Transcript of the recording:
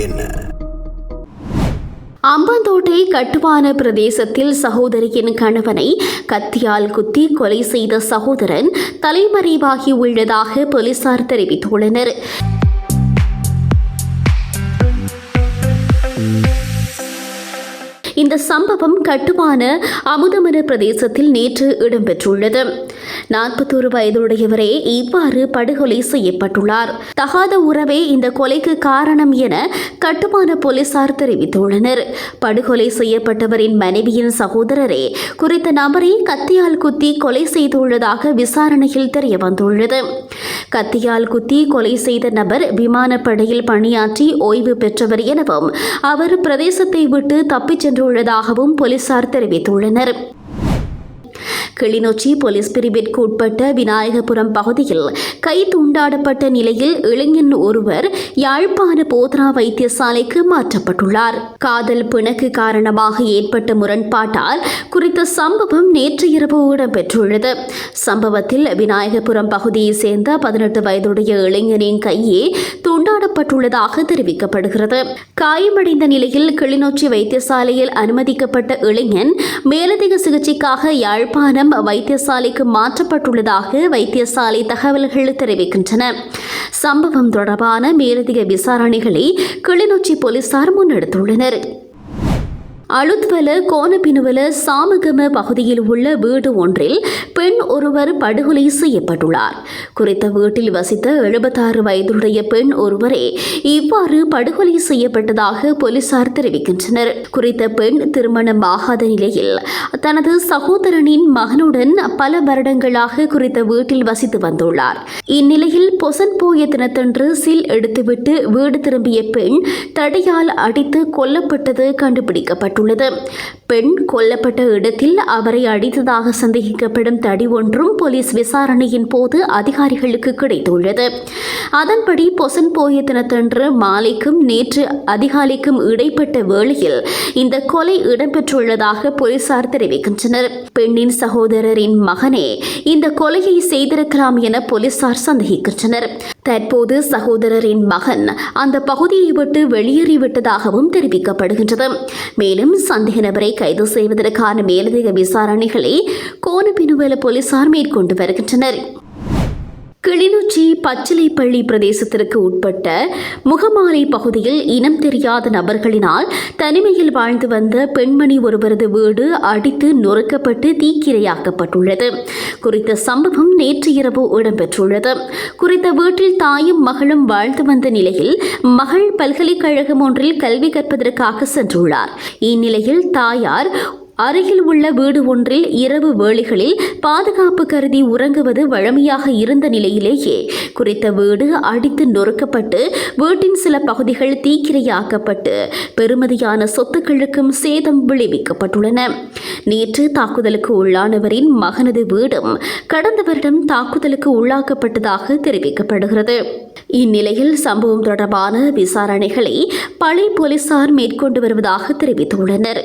என்ன? அம்பந்தோட்டை கட்டுமான பிரதேசத்தில் சகோதரியின் கணவனை கத்தியால் குத்தி கொலை செய்த சகோதரன் தலைமறைவாகி உள்ளதாக போலீசார் தெரிவித்துள்ளனர். இந்த சம்பவம் கட்டுமான அமுதமன பிரதேசத்தில் நேற்று இடம்பெற்றுள்ளது. நாற்பத்தோரு வயதுடையவரே இவ்வாறு படுகொலை செய்யப்பட்டுள்ளார். தகாத உறவே இந்த கொலைக்கு காரணம் என கட்டுமான போலீசார் தெரிவித்துள்ளனர். படுகொலை செய்யப்பட்டவரின் மனைவியின் சகோதரரே குறித்த நபரை கத்தியால் குத்தி கொலை செய்துள்ளதாக விசாரணையில் தெரியவந்துள்ளது. கத்தியால் குத்தி கொலை செய்த நபர் விமானப்படையில் பணியாற்றி ஓய்வு பெற்றவர் எனவும் அவர் பிரதேசத்தை விட்டு தப்பிச் சென்றுள்ளதாகவும் போலீசார் தெரிவித்துள்ளனர். கிளிநொச்சி போலீஸ் பிரிவிற்கு உட்பட்ட விநாயகபுரம் பகுதியில் கை துண்டாடப்பட்ட நிலையில் இளைஞன் ஒருவர் யாழ்ப்பாண போத்ரா வைத்தியசாலைக்கு மாற்றப்பட்டுள்ளார். காதல் பிணக்கு காரணமாக ஏற்பட்ட முரண்பாட்டால் குறித்த சம்பவம் நேற்று இரவு இடம்பெற்றுள்ளது. சம்பவத்தில் விநாயகபுரம் பகுதியைச் சேர்ந்த பதினெட்டு வயதுடைய இளைஞனின் கையே துண்டாடப்பட்டுள்ளதாக தெரிவிக்கப்படுகிறது. காயமடைந்த நிலையில் கிளிநொச்சி வைத்தியசாலையில் அனுமதிக்கப்பட்ட இளைஞன் மேலதிக சிகிச்சைக்காக யாழ்ப்பாணம் வைத்தியசாலைக்கு மாற்றப்பட்டுள்ளதாக வைத்தியசாலை தகவல்கள் தெரிவிக்கின்றன. சம்பவம் தொடர்பான மேலதிக விசாரணைகளை கிளிநொச்சி போலீசார் முன்னெடுத்துள்ளனர். அழுத்வல கோணப்பினுவல சாமகம பகுதியில் உள்ள வீடு ஒன்றில் பெண் ஒருவர் படுகொலை செய்யப்பட்டுள்ளார். குறித்த வீட்டில் வசித்த எழுபத்தாறு வயதுடைய பெண் ஒருவரே இவ்வாறு படுகொலை செய்யப்பட்டதாக போலீசார் தெரிவிக்கின்றனர். குறித்த பெண் திருமணமாகாத நிலையில் தனது சகோதரனின் மகனுடன் பல வருடங்களாக குறித்த வீட்டில் வசித்து வந்துள்ளார். இந்நிலையில் பொசன் போய தினத்தன்று சில் எடுத்துவிட்டு வீடு திரும்பிய பெண் தடையால் அடித்து கொல்லப்பட்டது கண்டுபிடிக்கப்பட்டுள்ளது. பெண் கொல்லப்பட்ட இடத்தில் அவரை அடித்ததாக சந்தேகிக்கப்படும் தடி ஒன்றும் போலீஸ் விசாரணையின் போது அதிகாரிகளுக்கு கிடைத்துள்ளது. அதன்படி பொசன் போய தினத்தன்று மாலைக்கும் நேற்று அதிகாலைக்கும் இடைப்பட்ட வேளையில் இந்த கொலை இடம்பெற்றுள்ளதாக போலீசார் தெரிவிக்கின்றனர். பெண்ணின் சகோதரரின் மகனே இந்த கொலையை செய்திருக்கலாம் என போலீசார் சந்தேகிக்கின்றனர். தற்போது சகோதரரின் மகன் அந்த பகுதியை விட்டு வெளியேறிவிட்டதாகவும் தெரிவிக்கப்படுகின்றது. மேலும் சந்தேக நபரை கைது செய்வதற்கான மேலதிக விசாரணைகளை கோனபினுவல போலீசார் மேற்கொண்டு வருகின்றனர். கிளிநொச்சி பச்சிலைப்பள்ளி பிரதேசத்திற்கு உட்பட்ட முகமாலை பகுதியில் இனம் தெரியாத நபர்களினால் தனிமையில் வாழ்ந்து வந்த பெண்மணி ஒருவரது வீடு அடித்து நொறுக்கப்பட்டு தீக்கிரையாக்கப்பட்டுள்ளது. குறித்த சம்பவம் நேற்று இரவு இடம்பெற்றுள்ளது. குறித்த வீட்டில் தாயும் மகளும் வாழ்ந்து வந்த நிலையில் மகள் பல்கலைக்கழகம் ஒன்றில் கல்வி கற்பதற்காக சென்றுள்ளார். இந்நிலையில் தாயார் அருகில் உள்ள வீடு ஒன்றில் இரவு வேளைகளில் பாதுகாப்பு கருதி உறங்குவது வழமையாக இருந்த நிலையிலேயே குறித்த வீடு அடித்து நொறுக்கப்பட்டு வீட்டின் சில பகுதிகள் தீக்கிரையாக்கப்பட்டு பெறுமதியான சொத்துக்களுக்கும் சேதம் விளைவிக்கப்பட்டுள்ளன. நேற்று தாக்குதலுக்கு உள்ளானவரின் மகனது வீடும் கடந்த வருடம் தாக்குதலுக்கு உள்ளாக்கப்பட்டதாக தெரிவிக்கப்படுகிறது. இந்நிலையில் சம்பவம் தொடர்பான விசாரணைகளை பழை போலீசார் மேற்கொண்டு வருவதாக தெரிவித்துள்ளனர்.